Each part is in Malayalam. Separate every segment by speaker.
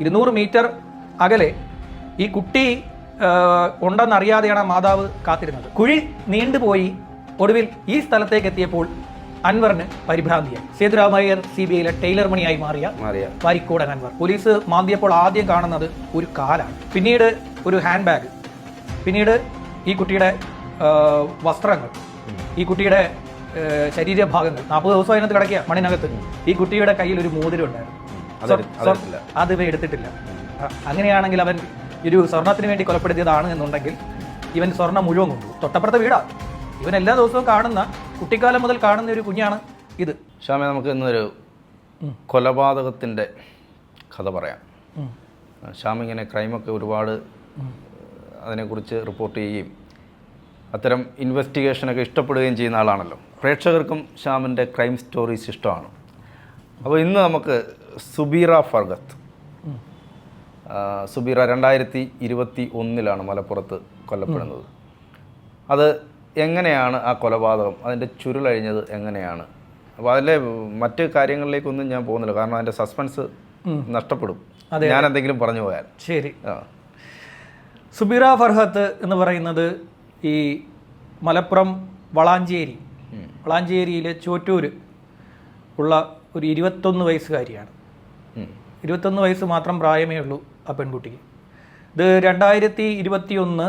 Speaker 1: ഇരുന്നൂറ് മീറ്റർ അകലെ ഈ കുട്ടി ഉണ്ടെന്നറിയാതെയാണ് മാതാവ് കാത്തിരുന്നത്. കുഴി നീണ്ടുപോയി ഒടുവിൽ ഈ സ്ഥലത്തേക്ക് എത്തിയപ്പോൾ അൻവറിന് പരിഭ്രാന്തിയായി. സേതുരാമയ്യർ സി ബി ഐയിലെ ടൈലർ മണിയായി മാറിയ
Speaker 2: മാറിയ.
Speaker 1: വാരിക്കോടൻ അൻവർ. പോലീസ് മാന്തിയപ്പോൾ ആദ്യം കാണുന്നത് ഒരു കാലാണ്. പിന്നീട് ഒരു ഹാൻഡ് ബാഗ്. പിന്നീട് ഈ കുട്ടിയുടെ വസ്ത്രങ്ങൾ. ഈ കുട്ടിയുടെ ശരീരഭാഗങ്ങൾ. നാൽപ്പത് ദിവസം അതിനകത്ത് കിടക്കുക മണിനകത്ത് ഈ കുട്ടിയുടെ കയ്യിൽ ഒരു മോതിരം ഉണ്ടായിരുന്നു. അത് ഇവ എടുത്തിട്ടില്ല. അങ്ങനെയാണെങ്കിൽ അവൻ ഒരു സ്വർണത്തിന് വേണ്ടി കൊലപ്പെടുത്തിയതാണ് എന്നുണ്ടെങ്കിൽ ഇവൻ സ്വർണം മുഴുവൻ കൊണ്ടു തൊട്ടപ്പുറത്തെ വീടാ. ഇവൻ എല്ലാ ദിവസവും കാണുന്ന കുട്ടിക്കാലം മുതൽ കാണുന്ന ഒരു കുഞ്ഞാണ് ഇത്.
Speaker 2: ഷാമി നമുക്ക് ഇന്നൊരു കൊലപാതകത്തിന്റെ കഥ പറയാം. ഷ്യാം ഇങ്ങനെ ക്രൈമൊക്കെ ഒരുപാട് അതിനെക്കുറിച്ച് റിപ്പോർട്ട് ചെയ്യുകയും അത്തരം ഇൻവെസ്റ്റിഗേഷനൊക്കെ ഇഷ്ടപ്പെടുകയും ചെയ്യുന്ന ആളാണല്ലോ. പ്രേക്ഷകർക്കും ശ്യാമിന്റെ ക്രൈം സ്റ്റോറീസ് ഇഷ്ടമാണ്. അപ്പോൾ ഇന്ന് നമുക്ക് സുബീറ ഫർഗത്ത്. സുബീറ രണ്ടായിരത്തി ഇരുപത്തി ഒന്നിലാണ് മലപ്പുറത്ത് കൊല്ലപ്പെടുന്നത്. അത് എങ്ങനെയാണ് ആ കൊലപാതകം? അതിന്റെ ചുരുളഴിഞ്ഞത് എങ്ങനെയാണ്? അപ്പോൾ അതിലെ മറ്റ് കാര്യങ്ങളിലേക്കൊന്നും ഞാൻ പോകുന്നില്ല. കാരണം അതിന്റെ സസ്പെൻസ് നഷ്ടപ്പെടും. ഞാൻ എന്തെങ്കിലും പറഞ്ഞു പോയാൽ.
Speaker 1: ശരി.
Speaker 2: ആ.
Speaker 1: സുബീറ ഫർഹത്ത് എന്ന് പറയുന്നത് ഈ മലപ്പുറം വളാഞ്ചേരി. വളാഞ്ചേരിയിലെ ചോറ്റൂർ ഉള്ള ഒരു ഇരുപത്തൊന്ന് വയസ്സുകാരിയാണ്. ഇരുപത്തൊന്ന് വയസ്സ് മാത്രം പ്രായമേ ഉള്ളൂ ആ പെൺകുട്ടിക്ക്. ഇത് രണ്ടായിരത്തി ഇരുപത്തി ഒന്ന്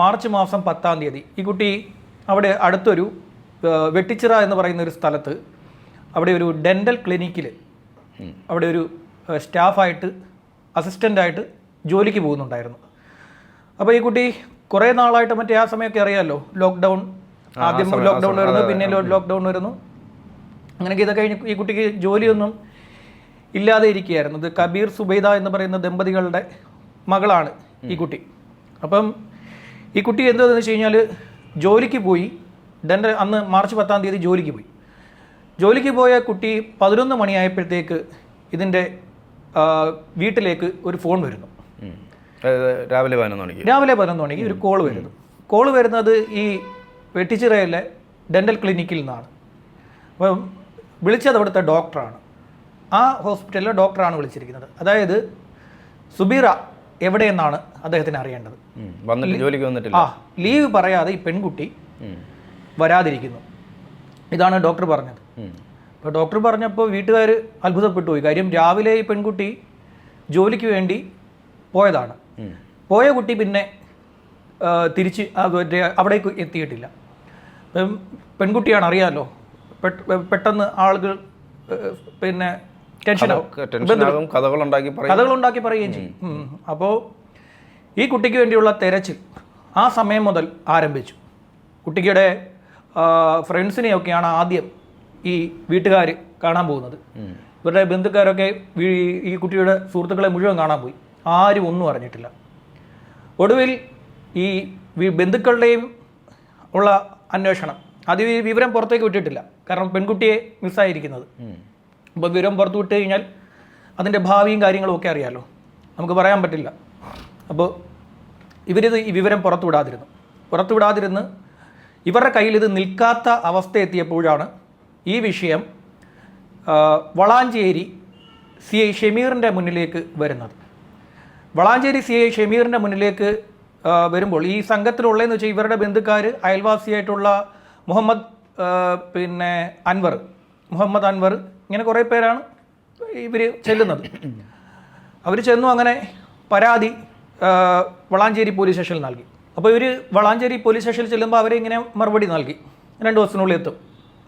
Speaker 1: മാർച്ച് മാസം പത്താം തീയതി. ഈ കുട്ടി അവിടെ അടുത്തൊരു വെട്ടിച്ചിറ എന്ന് പറയുന്ന ഒരു സ്ഥലത്ത് അവിടെ ഒരു ഡെന്റൽ ക്ലിനിക്കിൽ അവിടെ ഒരു സ്റ്റാഫായിട്ട് അസിസ്റ്റന്റായിട്ട് ജോലിക്ക് പോകുന്നുണ്ടായിരുന്നു. അപ്പോൾ ഈ കുട്ടി കുറേ നാളായിട്ട് മറ്റേ ആ സമയമൊക്കെ അറിയാമല്ലോ ലോക്ക്ഡൗൺ ആദ്യം ലോക്ക്ഡൗൺ വരുന്നു പിന്നെ ലോക്ക്ഡൗൺ വരുന്നു. അങ്ങനെയൊക്കെ ഇതൊക്കെ കഴിഞ്ഞ് ഈ കുട്ടിക്ക് ജോലിയൊന്നും ഇല്ലാതെ ഇരിക്കുകയായിരുന്നു ഇത് കബീർ സുബൈദ എന്ന് പറയുന്ന ദമ്പതികളുടെ മകളാണ് ഈ കുട്ടി. അപ്പം ഈ കുട്ടി എന്താണെന്ന് വെച്ച് കഴിഞ്ഞാൽ ജോലിക്ക് പോയി. ഡെന്റൽ അന്ന് മാർച്ച് പത്താം തീയതി ജോലിക്ക് പോയി. ജോലിക്ക് പോയ കുട്ടി പതിനൊന്ന് മണിയായപ്പോഴത്തേക്ക് ഇതിന്റെ വീട്ടിലേക്ക് ഒരു ഫോൺ വരുന്നു.
Speaker 2: രാവിലെ പതിനൊന്ന് മണിക്ക്.
Speaker 1: രാവിലെ പതിനൊന്ന് മണിക്ക് ഒരു കോൾ വരുന്നു. കോൾ വരുന്നത് ഈ വെട്ടിച്ചിറയിലെ ഡെന്റൽ ക്ലിനിക്കിൽ നിന്നാണ്. അപ്പം വിളിച്ചത് അവിടുത്തെ ഡോക്ടറാണ്. ആ ഹോസ്പിറ്റലിലെ ഡോക്ടറാണ് വിളിച്ചിരിക്കുന്നത്. അതായത് സുബീറ എവിടെയെന്നാണ് അദ്ദേഹത്തിന് അറിയേണ്ടത്.
Speaker 2: വന്നിട്ട് ജോലിക്ക് വന്നിട്ടില്ല.
Speaker 1: ആ ലീവ് പറയാതെ ഈ പെൺകുട്ടി വരാതിരിക്കുന്നു. ഇതാണ് ഡോക്ടർ പറഞ്ഞത്. അപ്പോൾ ഡോക്ടർ പറഞ്ഞപ്പോൾ വീട്ടുകാർ അത്ഭുതപ്പെട്ടു പോയി കാര്യം രാവിലെ ഈ പെൺകുട്ടി ജോലിക്ക് വേണ്ടി പോയതാണ്. പോയ കുട്ടി പിന്നെ തിരിച്ച് അവിടേക്ക് എത്തിയിട്ടില്ല. പെൺകുട്ടിയാണ് അറിയാമല്ലോ പെട്ടെന്ന് ആളുകൾ പിന്നെ
Speaker 2: ടെൻഷനാകും കഥകളുണ്ടാക്കി പറയും
Speaker 1: കഥകളുണ്ടാക്കി പറയുകയും ചെയ്യും. അപ്പോൾ ഈ കുട്ടിക്ക് വേണ്ടിയുള്ള തെരച്ചിൽ ആ സമയം മുതൽ ആരംഭിച്ചു. കുട്ടിയുടെ ഫ്രണ്ട്സിനെയൊക്കെയാണ് ആദ്യം ഈ വീട്ടുകാർ കാണാൻ പോകുന്നത്. ഇവരുടെ ബന്ധുക്കാരൊക്കെ ഈ കുട്ടിയുടെ സുഹൃത്തുക്കളെ മുഴുവൻ കാണാൻ പോയി. ആരും ഒന്നും അറിഞ്ഞിട്ടില്ല. ഒടുവിൽ ഈ ബന്ധുക്കളുടെയും ഉള്ള അന്വേഷണം. അത് വിവരം പുറത്തേക്ക് വിട്ടിട്ടില്ല. കാരണം പെൺകുട്ടിയെ മിസ്സായിരിക്കുന്നത്. അപ്പോൾ വിവരം പുറത്തു വിട്ട് കഴിഞ്ഞാൽ അതിന്റെ ഭാവിയും കാര്യങ്ങളും ഒക്കെ അറിയാമല്ലോ നമുക്ക് പറയാൻ പറ്റില്ല. അപ്പോൾ ഇവരിത് ഈ വിവരം പുറത്തു വിടാതിരുന്നു. പുറത്തു വിടാതിരുന്ന് ഇവരുടെ കയ്യിൽ ഇത് നിൽക്കാത്ത അവസ്ഥ എത്തിയപ്പോഴാണ് ഈ വിഷയം വളാഞ്ചേരി സി ഐ ഷമീറിന്റെ മുന്നിലേക്ക് വരുന്നത്. വളാഞ്ചേരി സി ഐ ഷമീറിന്റെ മുന്നിലേക്ക് വരുമ്പോൾ ഈ സംഘത്തിലുള്ളതെന്ന് വെച്ചാൽ ഇവരുടെ ബന്ധുക്കാർ അയൽവാസിയായിട്ടുള്ള മുഹമ്മദ് പിന്നെ അൻവർ മുഹമ്മദ് അൻവർ ഇങ്ങനെ കുറേ പേരാണ് ഇവർ ചെല്ലുന്നത്. അവർ ചെന്നു അങ്ങനെ പരാതി വളാഞ്ചേരി പോലീസ് സ്റ്റേഷനിൽ നൽകി. അപ്പോൾ ഇവർ വളാഞ്ചേരി പോലീസ് സ്റ്റേഷനിൽ ചെല്ലുമ്പോൾ അവരെ ഇങ്ങനെ മറുപടി നൽകി. രണ്ട് ദിവസത്തിനുള്ളിൽ എത്തും.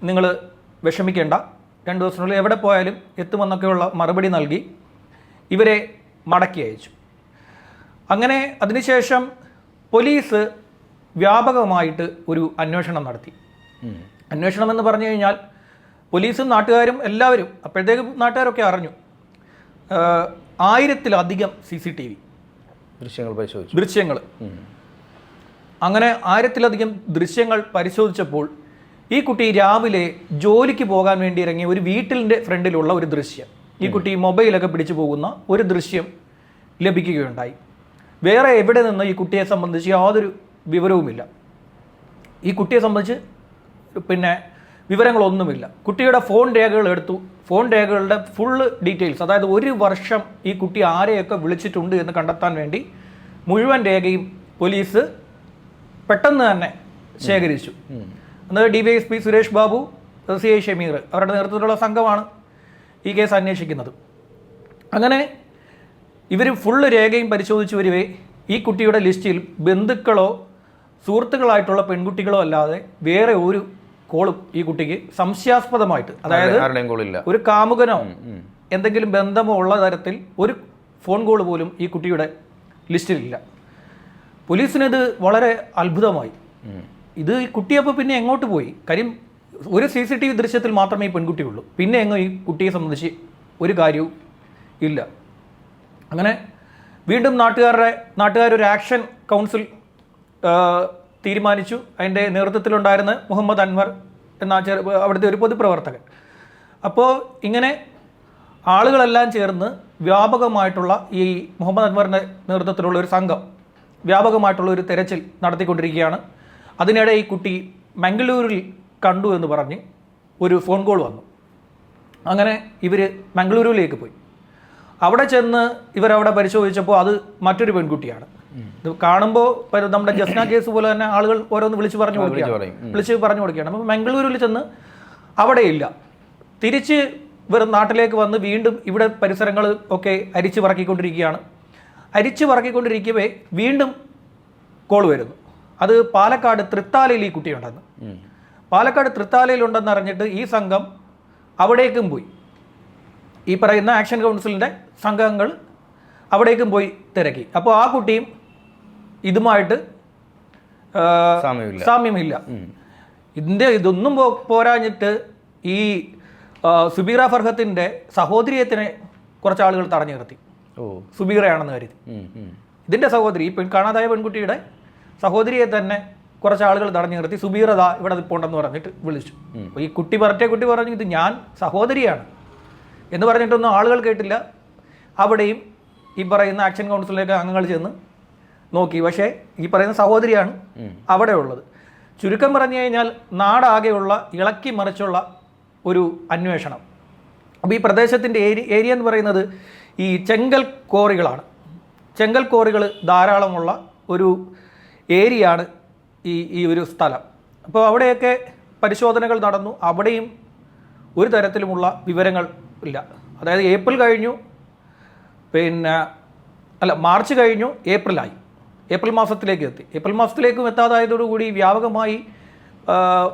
Speaker 1: നിങ്ങൾ വിഷമിക്കേണ്ട. രണ്ട് ദിവസത്തിനുള്ളിൽ എവിടെ പോയാലും എത്തുമെന്നൊക്കെയുള്ള മറുപടി നൽകി ഇവരെ മടക്കി അയച്ചു. അങ്ങനെ അതിനുശേഷം പോലീസ് വ്യാപകമായിട്ട് ഒരു അന്വേഷണം നടത്തി. അന്വേഷണം എന്ന് പറഞ്ഞു കഴിഞ്ഞാൽ പോലീസും നാട്ടുകാരും എല്ലാവരും അപ്പോഴത്തേക്കും നാട്ടുകാരൊക്കെ അറിഞ്ഞു. ആയിരത്തിലധികം സി സി ടി വി
Speaker 2: ദൃശ്യങ്ങൾ പരിശോധിച്ചു.
Speaker 1: ദൃശ്യങ്ങൾ. അങ്ങനെ ആയിരത്തിലധികം ദൃശ്യങ്ങൾ പരിശോധിച്ചപ്പോൾ ഈ കുട്ടി രാവിലെ ജോലിക്ക് പോകാൻ വേണ്ടി ഇറങ്ങിയ ഒരു വീട്ടിലിന്റെ ഫ്രണ്ടിലുള്ള ഒരു ദൃശ്യം ഈ കുട്ടി മൊബൈലൊക്കെ പിടിച്ചു പോകുന്ന ഒരു ദൃശ്യം ലഭിക്കുകയുണ്ടായി. വേറെ എവിടെ നിന്ന് ഈ കുട്ടിയെ സംബന്ധിച്ച് യാതൊരു വിവരവുമില്ല. ഈ കുട്ടിയെ സംബന്ധിച്ച് പിന്നെ വിവരങ്ങളൊന്നുമില്ല. കുട്ടിയുടെ ഫോൺ രേഖകൾ എടുത്തു. ഫോൺ രേഖകളുടെ ഫുള്ള് ഡീറ്റെയിൽസ് അതായത് ഒരു വർഷം ഈ കുട്ടി ആരെയൊക്കെ വിളിച്ചിട്ടുണ്ട് എന്ന് കണ്ടെത്താൻ വേണ്ടി മുഴുവൻ രേഖയും പോലീസ് പെട്ടെന്ന് തന്നെ ശേഖരിച്ചു. എന്നത് D Y S P Suresh Babu C I Shameer അവരുടെ നേതൃത്വത്തിലുള്ള സംഘമാണ് ഈ കേസ് അന്വേഷിക്കുന്നത്. അങ്ങനെ ഇവർ ഫുള്ള് രേഖയും പരിശോധിച്ചു വരുവേ ഈ കുട്ടിയുടെ ലിസ്റ്റിൽ ബന്ധുക്കളോ സുഹൃത്തുക്കളായിട്ടുള്ള പെൺകുട്ടികളോ അല്ലാതെ വേറെ ഒരു കോളും ഈ കുട്ടിക്ക് സംശയാസ്പദമായിട്ട്. അതായത് ഒരു കാമുകനോ എന്തെങ്കിലും ബന്ധമോ ഉള്ള തരത്തിൽ ഒരു ഫോൺ കോൾ പോലും ഈ കുട്ടിയുടെ ലിസ്റ്റിലില്ല പോലീസിനത് വളരെ അത്ഭുതമായി. ഇത് ഈ കുട്ടിയപ്പോൾ പിന്നെ എങ്ങോട്ട് പോയി? കാര്യം ഒരു സി സി ടി വി ദൃശ്യത്തിൽ മാത്രമേ ഈ പെൺകുട്ടിയുള്ളൂ. പിന്നെ എങ്ങോ ഈ കുട്ടിയെ സംബന്ധിച്ച് ഒരു കാര്യവും ഇല്ല. അങ്ങനെ വീണ്ടും നാട്ടുകാരുടെ നാട്ടുകാരൊരു ആക്ഷൻ കൗൺസിൽ തീരുമാനിച്ചു. അതിന്റെ നേതൃത്വത്തിലുണ്ടായിരുന്ന മുഹമ്മദ് അൻവർ എന്ന അവിടുത്തെ ഒരു പൊതുപ്രവർത്തകൻ. അപ്പോൾ ഇങ്ങനെ ആളുകളെല്ലാം ചേർന്ന് വ്യാപകമായിട്ടുള്ള ഈ മുഹമ്മദ് അൻവറിന്റെ നേതൃത്വത്തിലുള്ള ഒരു സംഘം വ്യാപകമായിട്ടുള്ള ഒരു തെരച്ചിൽ നടത്തിക്കൊണ്ടിരിക്കുകയാണ്. അതിനിടെ ഈ കുട്ടി മംഗളൂരിൽ കണ്ടു എന്ന് പറഞ്ഞ് ഒരു ഫോൺ കോൾ വന്നു. അങ്ങനെ ഇവർ മംഗളൂരുവിലേക്ക് പോയി. അവിടെ ചെന്ന് ഇവരവിടെ പരിശോധിച്ചപ്പോൾ അത് മറ്റൊരു പെൺകുട്ടിയാണ്. ഇത് കാണുമ്പോൾ നമ്മുടെ ജസ്ന കേസ് പോലെ തന്നെ ആളുകൾ ഓരോന്ന് വിളിച്ച് പറഞ്ഞു കൊടുക്കുകയാണ്. വിളിച്ച് പറഞ്ഞു കൊടുക്കുകയാണ്. അപ്പോൾ മംഗളൂരുവിൽ ചെന്ന് അവിടെ ഇല്ല തിരിച്ച് വെറും നാട്ടിലേക്ക് വന്ന് വീണ്ടും ഇവിടെ പരിസരങ്ങൾ ഒക്കെ അരിച്ചു പറക്കിക്കൊണ്ടിരിക്കുകയാണ്. അരിച്ചു പറക്കിക്കൊണ്ടിരിക്കവേ വീണ്ടും കോൾ വരുന്നു. അത് പാലക്കാട് തൃത്താലയിൽ ഈ കുട്ടിയുണ്ടെന്ന്. പാലക്കാട് തൃത്താലയിലുണ്ടെന്ന് അറിഞ്ഞിട്ട് ഈ സംഘം അവിടേക്കും പോയി. ഈ പറയുന്ന ആക്ഷൻ കൗൺസിലിന്റെ സംഘങ്ങൾ അവിടേക്കും പോയി തിരക്കി. അപ്പോൾ ആ കുട്ടിയും ഇതുമായിട്ട്
Speaker 2: സാമ്യമില്ല.
Speaker 1: ഇതിന്റെ ഇതൊന്നും പോരാഞ്ഞിട്ട് ഈ സുബീറ ഫർഹത്തിന്റെ സഹോദരിയത്തിനെ കുറച്ച് ആളുകൾ തടഞ്ഞു നിർത്തി.
Speaker 2: ഓ.
Speaker 1: സുബീറയാണെന്ന് കരുതി. ഇതിന്റെ സഹോദരി ഈ പെൺ കാണാതായ പെൺകുട്ടിയുടെ സഹോദരിയെ തന്നെ കുറച്ച് ആളുകൾ തടഞ്ഞു നിർത്തി. സുബീറത ഇവിടെ നിൽപ്പുണ്ടെന്ന് പറഞ്ഞിട്ട് വിളിച്ചു. അപ്പോൾ ഈ കുട്ടി പറഞ്ഞ കുട്ടി പറഞ്ഞു ഇത് ഞാൻ സഹോദരിയാണ് എന്ന് പറഞ്ഞിട്ടൊന്നും ആളുകൾ കേട്ടില്ല. അവിടെയും ഈ പറയുന്ന ആക്ഷൻ കൗൺസിലിലേക്ക് അംഗങ്ങൾ ചെന്ന് നോക്കി. പക്ഷേ ഈ പറയുന്ന സഹോദരിയാണ് അവിടെ ഉള്ളത് ചുരുക്കം പറഞ്ഞു കഴിഞ്ഞാൽ നാടാകെയുള്ള ഇളക്കി മറിച്ചുള്ള ഒരു അന്വേഷണം. അപ്പോൾ ഈ പ്രദേശത്തിന്റെ ഏരി ഏരിയ എന്ന് പറയുന്നത് ഈ ചെങ്കൽ കോറികളാണ്. ചെങ്കൽ കോറികൾ ധാരാളമുള്ള ഒരു ഏരിയയാണ് ഈ ഈ ഒരു സ്ഥലം. അപ്പോൾ അവിടെയൊക്കെ പരിശോധനകൾ നടന്നു. അവിടെയും ഒരു തരത്തിലുമുള്ള വിവരങ്ങൾ ഇല്ല. അതായത് ഏപ്രിൽ കഴിഞ്ഞു പിന്നെ അല്ല മാർച്ച് കഴിഞ്ഞു ഏപ്രിലായി. ഏപ്രിൽ മാസത്തിലേക്ക് എത്തി. ഏപ്രിൽ മാസത്തിലേക്കും എത്താതായതോടുകൂടി വ്യാപകമായി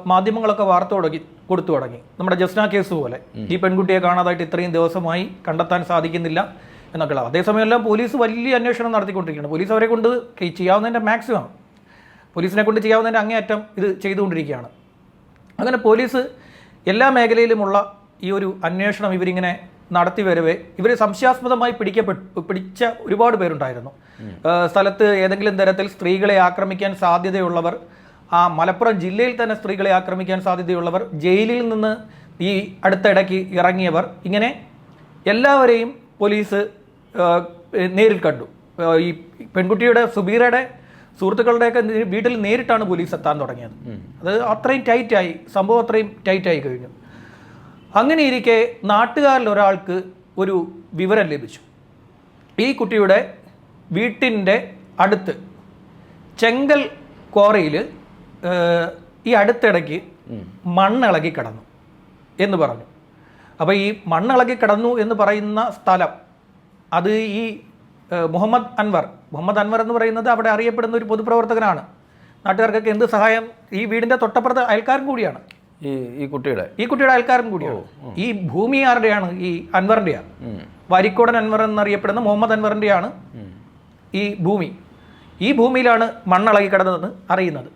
Speaker 1: മാധ്യമങ്ങളൊക്കെ വാർത്ത തുടങ്ങി കൊടുത്തു തുടങ്ങി. നമ്മുടെ ജസ്ന കേസ് പോലെ. ഈ പെൺകുട്ടിയെ കാണാതായിട്ട് ഇത്രയും ദിവസമായി കണ്ടെത്താൻ സാധിക്കുന്നില്ല എന്നൊക്കെയുള്ള അതേസമയമെല്ലാം പോലീസ് വലിയ അന്വേഷണം നടത്തിക്കൊണ്ടിരിക്കുകയാണ്. പോലീസ് അവരെ കൊണ്ട് ചെയ്യാവുന്നതിന്റെ മാക്സിമം. പോലീസിനെ കൊണ്ട് ചെയ്യാവുന്നതിന്റെ അങ്ങേയറ്റം ഇത് ചെയ്തുകൊണ്ടിരിക്കുകയാണ്. അങ്ങനെ പോലീസ് എല്ലാ മേഖലയിലുമുള്ള ഈ ഒരു അന്വേഷണം ഇവരിങ്ങനെ നടത്തി വരവേ ഇവർ സംശയാസ്പദമായി പിടിക്കപ്പെട്ടു പിടിച്ച ഒരുപാട് പേരുണ്ടായിരുന്നു. സ്ഥലത്ത് ഏതെങ്കിലും തരത്തിൽ സ്ത്രീകളെ ആക്രമിക്കാൻ സാധ്യതയുള്ളവർ ആ മലപ്പുറം ജില്ലയിൽ തന്നെ സ്ത്രീകളെ ആക്രമിക്കാൻ സാധ്യതയുള്ളവർ ജയിലിൽ നിന്ന് ഈ അടുത്തിടയ്ക്ക് ഇറങ്ങിയവർ ഇങ്ങനെ എല്ലാവരെയും പോലീസ് നേരിൽ കണ്ടു. ഈ പെൺകുട്ടിയുടെ സുബീറയുടെ സുഹൃത്തുക്കളുടെയൊക്കെ വീട്ടിൽ നേരിട്ടാണ് പോലീസ് എത്താൻ തുടങ്ങിയത്. അത് അത്രയും ടൈറ്റായി സംഭവം അത്രയും ടൈറ്റായി കഴിഞ്ഞു. അങ്ങനെ ഇരിക്കെ നാട്ടുകാരിൽ ഒരാൾക്ക് ഒരു വിവരം ലഭിച്ചു. ഈ കുട്ടിയുടെ വീട്ടിന്റെ അടുത്ത് ചെങ്കൽ ക്വാറിയിൽ ഈ അടുത്തിടയ്ക്ക് മണ്ണിളകി കിടന്നു എന്ന് പറഞ്ഞു. അപ്പോൾ ഈ മണ്ണിളകി കിടന്നു എന്ന് പറയുന്ന സ്ഥലം അത് ഈ മുഹമ്മദ് അൻവർ മുഹമ്മദ് അൻവർ എന്ന് പറയുന്നത് അവിടെ അറിയപ്പെടുന്ന ഒരു പൊതുപ്രവർത്തകനാണ്. നാട്ടുകാർക്കൊക്കെ എന്ത് സഹായം? ഈ വീടിന്റെ തൊട്ടപ്പുറത്ത് അയൽക്കാരൻ കൂടിയാണ്.
Speaker 2: ഈ ഈ കുട്ടിയുടെ?
Speaker 1: ഈ കുട്ടിയുടെ അയൽക്കാരൻ കൂടിയാണ്. ഈ ഭൂമി ആരുടെയാണ് ഈ
Speaker 2: അൻവറിന്റെയാണ്.
Speaker 1: വരിക്കോടൻ അൻവർ എന്നറിയപ്പെടുന്ന മുഹമ്മദ്
Speaker 2: അൻവറിന്റെയാണ്
Speaker 1: ഈ ഭൂമി. ഈ ഭൂമിയിലാണ് മണ്ണിളകി കിടന്നതെന്ന് അറിയുന്നത്.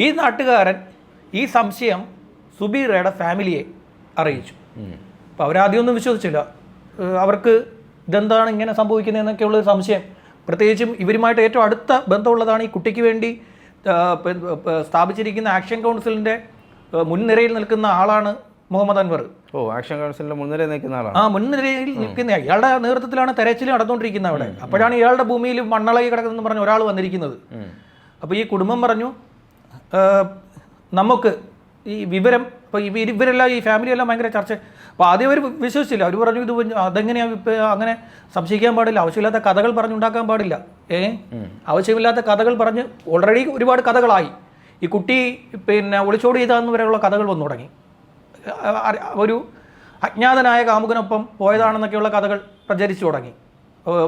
Speaker 1: ഈ നാട്ടുകാരൻ ഈ സംശയം സുബീറയുടെ ഫാമിലിയെ അറിയിച്ചു. അപ്പോൾ അവരാദ്യമൊന്നും വിശ്വസിച്ചില്ല. അവർക്ക് ഇതെന്താണ് ഇങ്ങനെ സംഭവിക്കുന്നതെന്നൊക്കെയുള്ള ഒരു സംശയം. പ്രത്യേകിച്ചും ഇവരുമായിട്ട് ഏറ്റവും അടുത്ത ബന്ധമുള്ളതാണ് ഈ കുട്ടിക്ക് വേണ്ടി സ്ഥാപിച്ചിരിക്കുന്ന ആക്ഷൻ കൗൺസിലിന്റെ മുൻനിരയിൽ നിൽക്കുന്ന ആളാണ് മുഹമ്മദ് അൻവർ.
Speaker 2: ഓ ആക്ഷൻ കൗൺസിലിന്റെ മുൻനിരയിൽ നിൽക്കുന്ന ആളാണ്.
Speaker 1: ആ മുൻനിരയിൽ നിൽക്കുന്ന ഇയാളുടെ നേതൃത്വത്തിലാണ് തെരച്ചിൽ നടന്നുകൊണ്ടിരിക്കുന്നത് അവിടെ. അപ്പോഴാണ് ഇയാളുടെ ഭൂമിയിൽ മണ്ണളകി കിടക്കുന്നതെന്ന് പറഞ്ഞ് ഒരാൾ വന്നിരിക്കുന്നത്. അപ്പോൾ ഈ കുടുംബം പറഞ്ഞു നമുക്ക് ഈ വിവരം ഇപ്പോൾ ഇവരെല്ലാം ഈ ഫാമിലി എല്ലാം ഭയങ്കര ചർച്ച. അപ്പോൾ ആദ്യം അവർ വിശ്വസിച്ചില്ല. അവർ പറഞ്ഞു ഇത് അതെങ്ങനെയാണ് ഇപ്പം അങ്ങനെ സംശയിക്കാൻ പാടില്ല. ആവശ്യമില്ലാത്ത കഥകൾ പറഞ്ഞുണ്ടാക്കാൻ പാടില്ല. ഏ? ആവശ്യമില്ലാത്ത കഥകൾ പറഞ്ഞ് ഓൾറെഡി ഒരുപാട് കഥകളായി. ഈ കുട്ടി പിന്നെ ഒളിച്ചോടി ചെയ്താന്ന് വരെയുള്ള കഥകൾ വന്നു തുടങ്ങി. ഒരു അജ്ഞാതനായ കാമുകനൊപ്പം പോയതാണെന്നൊക്കെയുള്ള കഥകൾ പ്രചരിച്ചു തുടങ്ങി.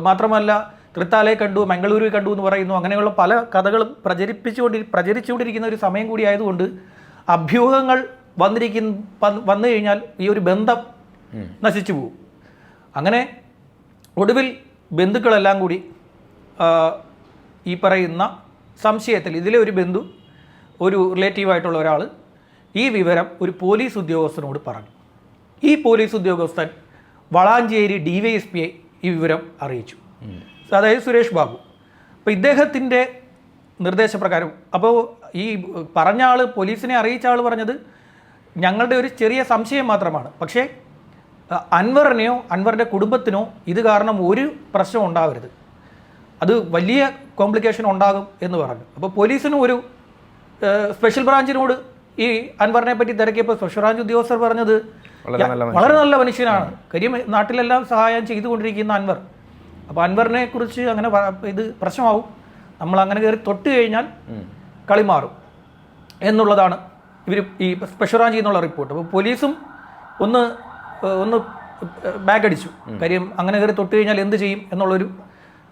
Speaker 1: മാത്രമല്ല തൃത്താലയെ കണ്ടു മംഗളൂരുവിൽ കണ്ടു എന്ന് പറയുന്നു. അങ്ങനെയുള്ള പല കഥകളും പ്രചരിപ്പിച്ചുകൊണ്ടി പ്രചരിച്ചുകൊണ്ടിരിക്കുന്ന ഒരു സമയം കൂടി ആയതുകൊണ്ട് അഭ്യൂഹങ്ങൾ വന്നിരിക്കുന്ന വന്നു കഴിഞ്ഞാൽ ഈ ഒരു ബന്ധം നശിച്ചു പോകും. അങ്ങനെ ഒടുവിൽ ബന്ധുക്കളെല്ലാം കൂടി ഈ പറയുന്ന സംശയത്തിൽ ഇതിലെ ഒരു ബന്ധു ഒരു റിലേറ്റീവായിട്ടുള്ള ഒരാൾ ഈ വിവരം ഒരു പോലീസ് ഉദ്യോഗസ്ഥനോട് പറഞ്ഞു. ഈ പോലീസ് ഉദ്യോഗസ്ഥൻ വളാഞ്ചേരി ഡി വൈ എസ് പിയെ ഈ വിവരം അറിയിച്ചു. അതായത് സുരേഷ് ബാബു. അപ്പോൾ ഇദ്ദേഹത്തിന്റെ നിർദ്ദേശപ്രകാരം അപ്പോൾ ഈ പറഞ്ഞ ആൾ പോലീസിനെ അറിയിച്ച ആൾ പറഞ്ഞത് ഞങ്ങളുടെ ഒരു ചെറിയ സംശയം മാത്രമാണ്. പക്ഷേ അൻവറിനെയോ അൻവറിന്റെ കുടുംബത്തിനോ ഇത് കാരണം ഒരു പ്രശ്നം ഉണ്ടാവരുത്. അത് വലിയ കോംപ്ലിക്കേഷൻ ഉണ്ടാകും എന്ന് പറഞ്ഞു. അപ്പോൾ പോലീസിനും ഒരു സ്പെഷ്യൽ ബ്രാഞ്ചിനോട് ഈ അൻവറിനെ പറ്റി തിരക്കിയപ്പോൾ സ്പെഷ്യൽ ബ്രാഞ്ച് ഉദ്യോഗസ്ഥർ പറഞ്ഞത്
Speaker 2: വളരെ നല്ല
Speaker 1: മനുഷ്യനാണ്. കാര്യം നാട്ടിലെല്ലാം സഹായം ചെയ്തുകൊണ്ടിരിക്കുന്ന അൻവർ. അപ്പോൾ അൻവറിനെ കുറിച്ച് അങ്ങനെ ഇത് പ്രശ്നമാവും. നമ്മൾ അങ്ങനെ കയറി തൊട്ട് കഴിഞ്ഞാൽ കളി മാറും എന്നുള്ളതാണ് ഇവർ ഈ സ്പെഷ്യൽ ബ്രാഞ്ചിൽ എന്നുള്ള റിപ്പോർട്ട് അപ്പോൾ പോലീസും ഒന്ന് ഒന്ന് ബാഗ് അടിച്ചു. കാര്യം അങ്ങനെ കയറി തൊട്ട് കഴിഞ്ഞാൽ എന്ത് ചെയ്യും എന്നുള്ളൊരു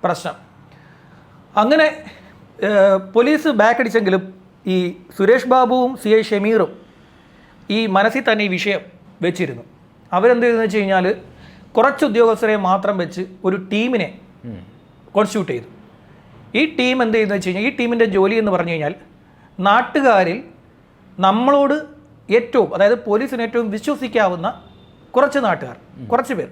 Speaker 1: പ്രശ്നം. അങ്ങനെ പോലീസ് ബാഗ് അടിച്ചെങ്കിലും ഈ സുരേഷ് ബാബുവും സി ഐ ഷമീറും ഈ മനസ്സിൽ തന്നെ ഈ വിഷയം വെച്ചിരുന്നു. അവരെന്ത് ചെയ്തെന്ന് വെച്ച് കഴിഞ്ഞാൽ കുറച്ച് ഉദ്യോഗസ്ഥരെ മാത്രം വെച്ച് ഒരു ടീമിനെ കോൺസ്റ്റിറ്റ്യൂട്ട് ചെയ്തു. ഈ ടീം എന്ത് ചെയ്യുന്നത് വെച്ച് കഴിഞ്ഞാൽ ഈ ടീമിന്റെ ജോലി എന്ന് പറഞ്ഞു കഴിഞ്ഞാൽ നാട്ടുകാരിൽ നമ്മളോട് ഏറ്റവും അതായത് പോലീസിന് ഏറ്റവും വിശ്വസിക്കാവുന്ന കുറച്ച് നാട്ടുകാർ കുറച്ച് പേർ.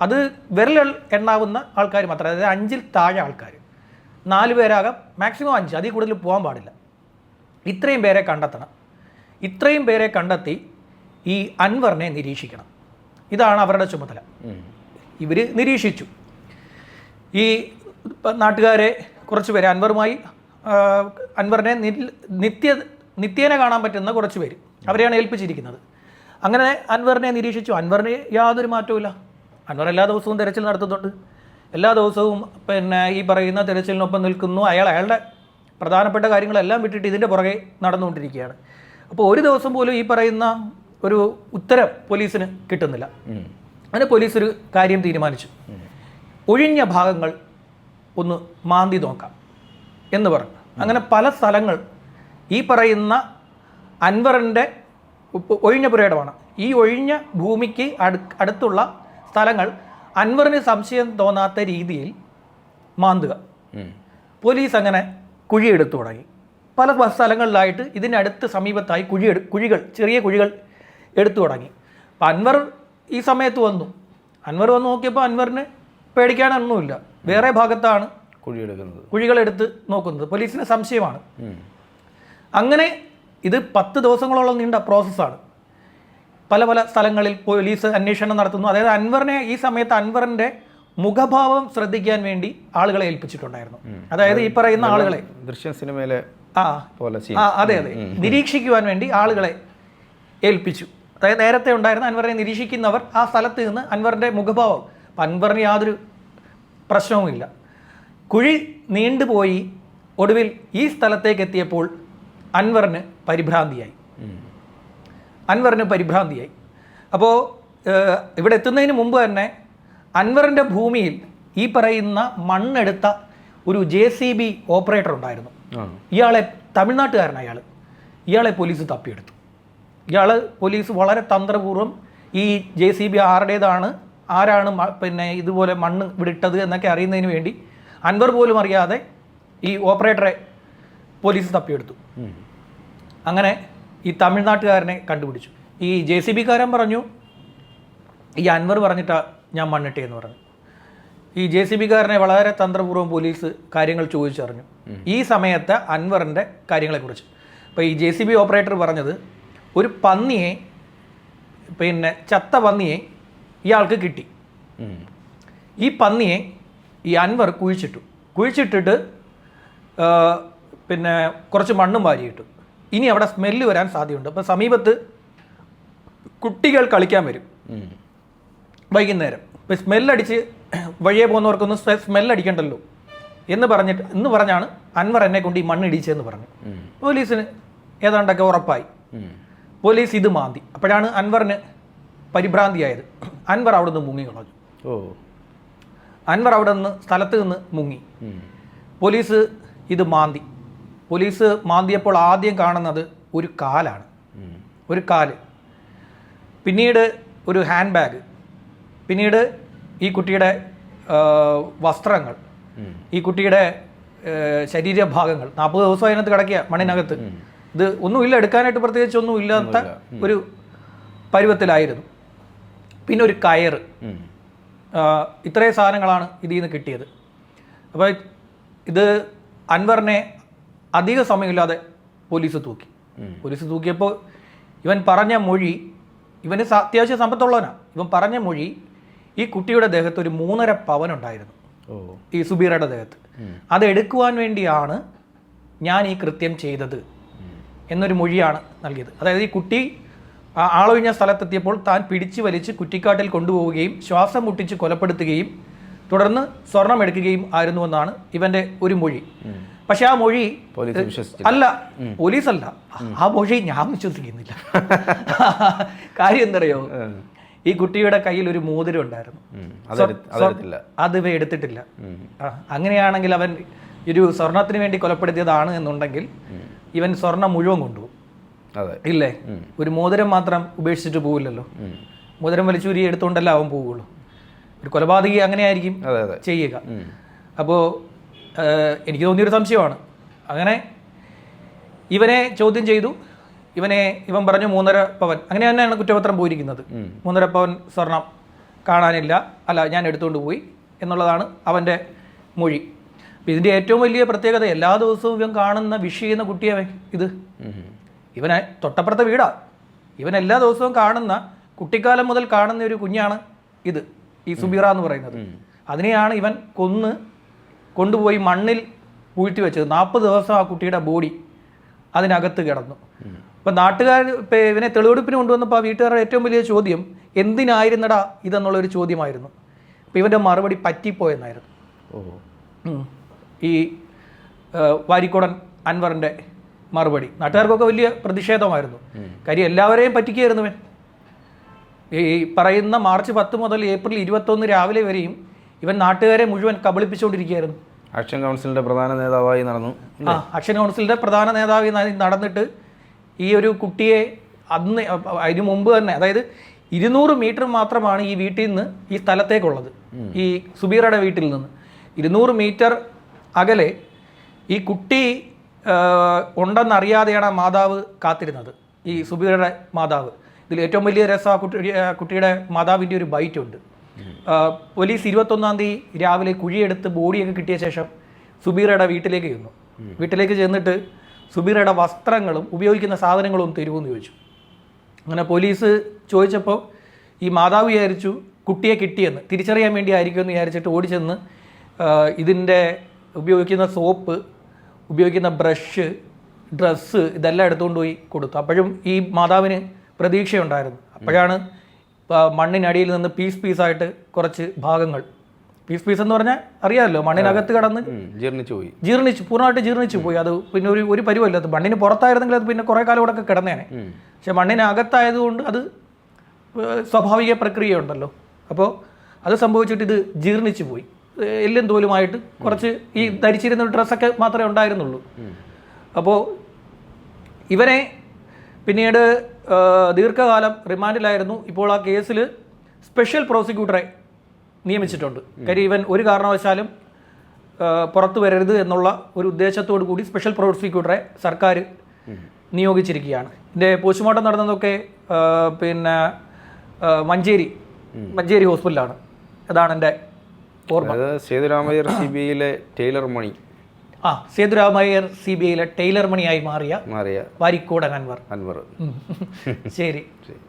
Speaker 1: അത് വിരൽ എണ്ണാവുന്ന ആൾക്കാർ മാത്രം അതായത് അഞ്ചിൽ താഴെ ആൾക്കാർ നാല് പേരാകാം മാക്സിമം അഞ്ച്. അതിൽ കൂടുതൽ പോകാൻ പാടില്ല. ഇത്രയും പേരെ കണ്ടെത്തണം. ഇത്രയും പേരെ കണ്ടെത്തി ഈ അൻവറിനെ നിരീക്ഷിക്കണം. ഇതാണ് അവരുടെ ചുമതല. ഇവർ നിരീക്ഷിച്ചു. ഈ നാട്ടുകാരെ കുറച്ച് പേര് അൻവറുമായി അൻവറിനെ നിത്യ നിത്യേന കാണാൻ പറ്റുന്ന കുറച്ച് പേര് അവരെയാണ് ഏൽപ്പിച്ചിരിക്കുന്നത്. അങ്ങനെ അൻവറിനെ നിരീക്ഷിച്ചു. അൻവറിന് യാതൊരു മാറ്റവുമില്ല. അൻവർ എല്ലാ ദിവസവും തിരച്ചിൽ നടത്തുന്നുണ്ട്. എല്ലാ ദിവസവും പിന്നെ ഈ പറയുന്ന തിരച്ചിലിനൊപ്പം നിൽക്കുന്നു. അയാൾ അയാളുടെ പ്രധാനപ്പെട്ട കാര്യങ്ങളെല്ലാം വിട്ടിട്ട് ഇതിന്റെ പുറകെ നടന്നുകൊണ്ടിരിക്കുകയാണ്. അപ്പോൾ ഒരു ദിവസം പോലും ഈ പറയുന്ന ഒരു ഉത്തരം പോലീസിന് കിട്ടുന്നില്ല. അങ്ങനെ പോലീസ് ഒരു കാര്യം തീരുമാനിച്ചു. ഒഴിഞ്ഞ ഭാഗങ്ങൾ ഒന്ന് മാന്തി നോക്കാം എന്ന് പറഞ്ഞു. അങ്ങനെ പല സ്ഥലങ്ങൾ ഈ പറയുന്ന അൻവറിന്റെ ഒഴിഞ്ഞ പുരയിടമാണ്. ഈ ഒഴിഞ്ഞ ഭൂമിക്ക് അടു അടുത്തുള്ള സ്ഥലങ്ങൾ അൻവറിന് സംശയം തോന്നാത്ത രീതിയിൽ മാന്തുക. പോലീസ് അങ്ങനെ കുഴിയെടുത്തു തുടങ്ങി. പല സ്ഥലങ്ങളിലായിട്ട് ഇതിനടുത്ത് സമീപത്തായി കുഴിയെടു കുഴികൾ ചെറിയ കുഴികൾ എടുത്തു തുടങ്ങി. അപ്പോൾ അൻവർ ഈ സമയത്ത് വന്നു. അൻവർ വന്ന് നോക്കിയപ്പോൾ അൻവറിന് പേടിക്കാനൊന്നുമില്ല വേറെ ഭാഗത്താണ്
Speaker 2: കുഴിയെടുക്കുന്നത്.
Speaker 1: കുഴികളെടുത്ത് നോക്കുന്നത്. പോലീസിന് സംശയമാണ്. അങ്ങനെ ഇത് പത്ത് ദിവസങ്ങളോളം നീണ്ട പ്രോസസ്സാണ്. പല പല സ്ഥലങ്ങളിൽ പോലീസ് അന്വേഷണം നടത്തുന്നു. അതായത് അൻവറിനെ ഈ സമയത്ത് അൻവറിന്റെ മുഖഭാവം ശ്രദ്ധിക്കാൻ വേണ്ടി ആളുകളെ ഏൽപ്പിച്ചിട്ടുണ്ടായിരുന്നു. അതായത് ഈ പറയുന്ന ആളുകളെ.
Speaker 2: ദൃശ്യ സിനിമയിലെ
Speaker 1: ആ. അതെ അതെ. നിരീക്ഷിക്കുവാൻ വേണ്ടി ആളുകളെ ഏൽപ്പിച്ചു. അതായത് നേരത്തെ ഉണ്ടായിരുന്ന അൻവറിനെ നിരീക്ഷിക്കുന്നവർ ആ സ്ഥലത്ത് നിന്ന് അൻവറിന്റെ മുഖഭാവം. അപ്പം അൻവറിന് യാതൊരു പ്രശ്നവുമില്ല. കുഴി നീണ്ടുപോയി ഒടുവിൽ ഈ സ്ഥലത്തേക്ക് എത്തിയപ്പോൾ അൻവറിന് പരിഭ്രാന്തിയായി. അൻവറിന് പരിഭ്രാന്തിയായി. അപ്പോൾ ഇവിടെ എത്തുന്നതിന് മുമ്പ് തന്നെ അൻവറിന്റെ ഭൂമിയിൽ ഈ പറയുന്ന മണ്ണെടുത്ത ഒരു ജെ സി ബി ഓപ്പറേറ്റർ ഉണ്ടായിരുന്നു. ഇയാളെ തമിഴ്നാട്ടുകാരനാണ് അയാൾ ഇയാളെ പോലീസ് തപ്പിയെടുത്തു. ഇയാൾ പോലീസ് വളരെ തന്ത്രപൂർവം ഈ ജെ സി ബി ആരുടേതാണ് ആരാണ് പിന്നെ ഇതുപോലെ മണ്ണ് ഇവിടെ ഇട്ടത് എന്നൊക്കെ അറിയുന്നതിന് വേണ്ടി അൻവർ പോലും അറിയാതെ ഈ ഓപ്പറേറ്ററെ പോലീസ് തപ്പിയെടുത്തു. അങ്ങനെ ഈ തമിഴ്നാട്ടുകാരനെ കണ്ടുപിടിച്ചു. ഈ ജെ സി ബിക്കാരൻ പറഞ്ഞു ഈ അൻവർ പറഞ്ഞിട്ടാ ഞാൻ മണ്ണിട്ടി എന്ന് പറഞ്ഞു. ഈ ജെ സി ബിക്കാരനെ വളരെ തന്ത്രപൂർവം പോലീസ് കാര്യങ്ങൾ ചോദിച്ചറിഞ്ഞു. ഈ സമയത്ത് അൻവറിന്റെ കാര്യങ്ങളെക്കുറിച്ച്. അപ്പോൾ ഈ ജെ സി ബി ഓപ്പറേറ്റർ പറഞ്ഞത് ഒരു പന്നിയെ പിന്നെ ചത്ത പന്നിയെ ഇയാൾക്ക് കിട്ടി. ഈ പന്നിയെ ഈ അൻവർ കുഴിച്ചിട്ടു. കുഴിച്ചിട്ടിട്ട് പിന്നെ കുറച്ച് മണ്ണും വാരിയിട്ടു. ഇനി അവിടെ സ്മെല്ല് വരാൻ സാധ്യതയുണ്ട്. അപ്പോൾ സമീപത്ത് കുട്ടികൾ കളിക്കാൻ വരും. വൈകുന്നേരം. ഇപ്പം സ്മെല്ലടിച്ച് വഴിയെ പോകുന്നവർക്കൊന്നും സ്മെല്ലടിക്കണ്ടല്ലോ. എന്ന് പറഞ്ഞിട്ട് എന്ന് പറഞ്ഞാണ് അൻവർ എന്നെ കൊണ്ട് ഈ മണ്ണിടിച്ചതെന്ന് പറഞ്ഞു. പോലീസിന് ഏതാണ്ടൊക്കെ ഉറപ്പായി. പോലീസ് ഇത് മാന്തി. അപ്പോഴാണ് അൻവറിന് പരിഭ്രാന്തിയായത്. അൻവർ അവിടെ നിന്ന് മുങ്ങി കളഞ്ഞു.
Speaker 2: ഓ.
Speaker 1: അൻവർ അവിടെ നിന്ന് സ്ഥലത്ത് നിന്ന് മുങ്ങി. പോലീസ് ഇത് മാന്തി. പോലീസ് മാന്തിയപ്പോൾ ആദ്യം കാണുന്നത് ഒരു കാലാണ്. ഒരു കാൽ. പിന്നീട് ഒരു ഹാൻഡ് ബാഗ്. പിന്നീട് ഈ കുട്ടിയുടെ വസ്ത്രങ്ങൾ ഈ കുട്ടിയുടെ ശരീരഭാഗങ്ങൾ നാൽപ്പത് ദിവസം അതിനകത്ത് കിടക്കുക മണ്ണിനകത്ത്. ഇത് ഒന്നുമില്ല എടുക്കാനായിട്ട് പ്രത്യേകിച്ച് ഒന്നും ഇല്ലാത്ത ഒരു പരുവത്തിലായിരുന്നു. പിന്നെ ഒരു കയർ. ഇത്രയും സാധനങ്ങളാണ് ഇതിൽ നിന്ന് കിട്ടിയത്. അപ്പോൾ ഇത് അൻവറിനെ അധിക സമയമില്ലാതെ പോലീസ് തൂക്കി. പോലീസ് തൂക്കിയപ്പോൾ ഇവൻ പറഞ്ഞ മൊഴി ഇവന് അത്യാവശ്യം സമ്പത്തുള്ളവനാണ് ഇവൻ പറഞ്ഞ മൊഴി ഈ കുട്ടിയുടെ ദേഹത്ത് ഒരു മൂന്നര പവൻ ഉണ്ടായിരുന്നു. ഈ സുബീറയുടെ ദേഹത്ത്. അത് എടുക്കുവാൻ വേണ്ടിയാണ് ഞാൻ ഈ കൃത്യം ചെയ്തത് എന്നൊരു മൊഴിയാണ് നൽകിയത്. അതായത് ഈ കുട്ടി ആളൊഴിഞ്ഞ സ്ഥലത്തെത്തിയപ്പോൾ താൻ പിടിച്ചു വലിച്ച് കുറ്റിക്കാട്ടിൽ കൊണ്ടുപോവുകയും ശ്വാസം മുട്ടിച്ച് കൊലപ്പെടുത്തുകയും തുടർന്ന് സ്വർണം എടുക്കുകയും ആയിരുന്നുവെന്നാണ് ഇവന്റെ ഒരു മൊഴി. പക്ഷെ ആ മൊഴി അല്ല പോലീസല്ല. ആ മൊഴി ഞാൻ വിശ്വസിക്കുന്നില്ല. കാര്യം എന്തറിയോ? ഈ കുട്ടിയുടെ കയ്യിൽ ഒരു മോതിരം ഉണ്ടായിരുന്നു. അത് ഇവ എടുത്തിട്ടില്ല. അങ്ങനെയാണെങ്കിൽ അവൻ ഒരു സ്വർണത്തിന് വേണ്ടി കൊലപ്പെടുത്തിയതാണ് എന്നുണ്ടെങ്കിൽ ഇവൻ സ്വർണം മുഴുവൻ കൊണ്ടുപോകും. ഇല്ലേ? ഒരു മോതിരം മാത്രം ഉപേക്ഷിച്ചിട്ട്
Speaker 2: പോകില്ലല്ലോ
Speaker 1: മോതിരം വലിച്ചൂരി എടുത്തുകൊണ്ടല്ല അവൻ പോവുള്ളൂ. ഒരു കൊലപാതകി അങ്ങനെയായിരിക്കും ചെയ്യുക.
Speaker 2: അപ്പോ
Speaker 1: അപ്പോൾ എനിക്ക് തോന്നിയൊരു സംശയമാണ്. അങ്ങനെ ഇവനെ ചോദ്യം ചെയ്തു. ഇവനെ ഇവൻ പറഞ്ഞു മൂന്നര പവൻ. അങ്ങനെ തന്നെയാണ് കുറ്റപത്രം പോയിരിക്കുന്നത്. മൂന്നര പവൻ സ്വർണം കാണാനില്ല. അല്ല ഞാൻ എടുത്തുകൊണ്ട് പോയി എന്നുള്ളതാണ് അവന്റെ മൊഴി. അപ്പം ഇതിന്റെ ഏറ്റവും വലിയ പ്രത്യേകത എല്ലാ ദിവസവും ഇവൻ കാണുന്ന വിഷ് ചെയ്യുന്ന കുട്ടിയവൻ ഇത്. ഇവനെ തൊട്ടപ്പുറത്തെ വീടാ. ഇവൻ എല്ലാ ദിവസവും കാണുന്ന കുട്ടിക്കാലം മുതൽ കാണുന്ന ഒരു കുഞ്ഞാണ് ഇത് ഈ സുബീറ എന്ന് പറയുന്നത്. അതിനെയാണ് ഇവൻ കൊന്ന് കൊണ്ടുപോയി മണ്ണിൽ പൂഴ്ത്തി വെച്ചത്. നാൽപ്പത് ദിവസം ആ കുട്ടിയുടെ ബോഡി അതിനകത്ത് കിടന്നു. അപ്പം നാട്ടുകാർ ഇപ്പം ഇവനെ തെളിവെടുപ്പിന് കൊണ്ടുവന്നപ്പോൾ ആ വീട്ടുകാരുടെ ഏറ്റവും വലിയ ചോദ്യം എന്തിനായിരുന്നടാ ഇതെന്നുള്ളൊരു ചോദ്യമായിരുന്നു. അപ്പം ഇവന്റെ മറുപടി പറ്റിപ്പോയെന്നായിരുന്നു.
Speaker 2: ഓ
Speaker 1: ഈ വാരിക്കോടൻ അൻവറിന്റെ മറുപടി. നാട്ടുകാർക്കൊക്കെ വലിയ പ്രതിഷേധമായിരുന്നു. കാര്യം എല്ലാവരെയും പറ്റിക്കുകയായിരുന്നു ഇവൻ. ഈ പറയുന്ന മാർച്ച് പത്ത് മുതൽ ഏപ്രിൽ ഇരുപത്തൊന്ന് രാവിലെ വരെയും ഇവൻ നാട്ടുകാരെ മുഴുവൻ കബളിപ്പിച്ചുകൊണ്ടിരിക്കുകയായിരുന്നു.
Speaker 2: ആക്ഷൻ കൗൺസിലിന്റെ പ്രധാന നേതാവായി നടന്നു
Speaker 1: ആ ആക്ഷൻ കൗൺസിലിന്റെ പ്രധാന നേതാവായി നടന്നിട്ട് ഈ ഒരു കുട്ടിയെ അന്ന് അതിനു മുമ്പ് തന്നെ അതായത് ഇരുന്നൂറ് മീറ്റർ മാത്രമാണ് ഈ വീട്ടിൽ നിന്ന് ഈ സ്ഥലത്തേക്കുള്ളത്. ഈ സുബീറയുടെ വീട്ടിൽ നിന്ന്. ഇരുന്നൂറ് മീറ്റർ അകലെ ഈ കുട്ടി ഉണ്ടെന്നറിയാതെയാണ് ആ മാതാവ് കാത്തിരുന്നത്. ഈ സുബീറയുടെ മാതാവ്. ഇതിൽ ഏറ്റവും വലിയ രസം ആ കുട്ടി കുട്ടിയുടെ മാതാവിന്റെ ഒരു ബൈറ്റ് ഉണ്ട് പോലീസ് ഇരുപത്തൊന്നാം തീയതി രാവിലെ കുഴിയെടുത്ത് ബോഡിയൊക്കെ കിട്ടിയ ശേഷം സുബീറയുടെ വീട്ടിലേക്ക് ചെന്നു. വീട്ടിലേക്ക് ചെന്നിട്ട് സുബീറയുടെ വസ്ത്രങ്ങളും ഉപയോഗിക്കുന്ന സാധനങ്ങളും തരുമെന്ന് ചോദിച്ചു. അങ്ങനെ പോലീസ് ചോദിച്ചപ്പോൾ ഈ മാതാവ് വിചാരിച്ചു കുട്ടിയെ കിട്ടിയെന്ന് തിരിച്ചറിയാൻ വേണ്ടി ആയിരിക്കുമെന്ന് വിചാരിച്ചിട്ട് ഓടിച്ചെന്ന് ഇതിന്റെ ഉപയോഗിക്കുന്ന സോപ്പ് ഉപയോഗിക്കുന്ന ബ്രഷ് ഡ്രസ്സ് ഇതെല്ലാം എടുത്തുകൊണ്ട് പോയി കൊടുത്തു. അപ്പോഴും ഈ മാതാവിന് പ്രതീക്ഷയുണ്ടായിരുന്നു. അപ്പോഴാണ് മണ്ണിനടിയിൽ നിന്ന് പീസ് പീസായിട്ട് കുറച്ച് ഭാഗങ്ങൾ പീസ് പീസ് എന്ന് പറഞ്ഞാൽ അറിയാമല്ലോ മണ്ണിനകത്ത് കടന്ന്.
Speaker 2: ജീർണിച്ചു പോയി.
Speaker 1: ജീർണിച്ചു പൂർണമായിട്ട് ജീർണിച്ചു പോയി. അത് പിന്നെ ഒരു ഒരു പരിവല്ല അത് മണ്ണിന് പുറത്തായിരുന്നെങ്കിൽ അത് പിന്നെ കുറേ കാലം ഇവിടെയൊക്കെ കിടന്നേനെ. പക്ഷെ മണ്ണിനകത്തായതുകൊണ്ട് അത് സ്വാഭാവിക പ്രക്രിയ ഉണ്ടല്ലോ അപ്പോൾ അത് സംഭവിച്ചിട്ട് ഇത് ജീർണിച്ചു പോയി. എല്ലും തോലുമായിട്ട് കുറച്ച് ഈ ധരിച്ചിരുന്ന ഡ്രസ്സൊക്കെ മാത്രമേ ഉണ്ടായിരുന്നുള്ളൂ. അപ്പോൾ ഇവനെ പിന്നീട് ദീർഘകാലം റിമാൻഡിലായിരുന്നു. ഇപ്പോൾ ആ കേസിൽ സ്പെഷ്യൽ പ്രോസിക്യൂട്ടറെ നിയമിച്ചിട്ടുണ്ട്. കാര്യം ഇവൻ ഒരു കാരണവശാലും പുറത്തു വരരുത് എന്നുള്ള ഒരു ഉദ്ദേശത്തോടു കൂടി സ്പെഷ്യൽ പ്രോസിക്യൂട്ടറെ സർക്കാർ നിയോഗിച്ചിരിക്കുകയാണ്. ഇതിന്റെ പോസ്റ്റ്മോർട്ടം നടന്നതൊക്കെ പിന്നെ മഞ്ചേരി മഞ്ചേരി ഹോസ്പിറ്റലാണ് അതാണ് എന്റെ ഓർമ്മ.
Speaker 2: സേതുരാമയ്യർ സി ബി ഐയിലെ ടൈലർ മണി.
Speaker 1: ആ സേതുരാമയ്യർ സി ബി ഐയിലെ ടൈലർ മണിയായി മാറിയ
Speaker 2: മാറിയ
Speaker 1: വാരിക്കോടൻ അൻവർ.
Speaker 2: അൻവർ.
Speaker 1: ശരി.
Speaker 2: ശരി.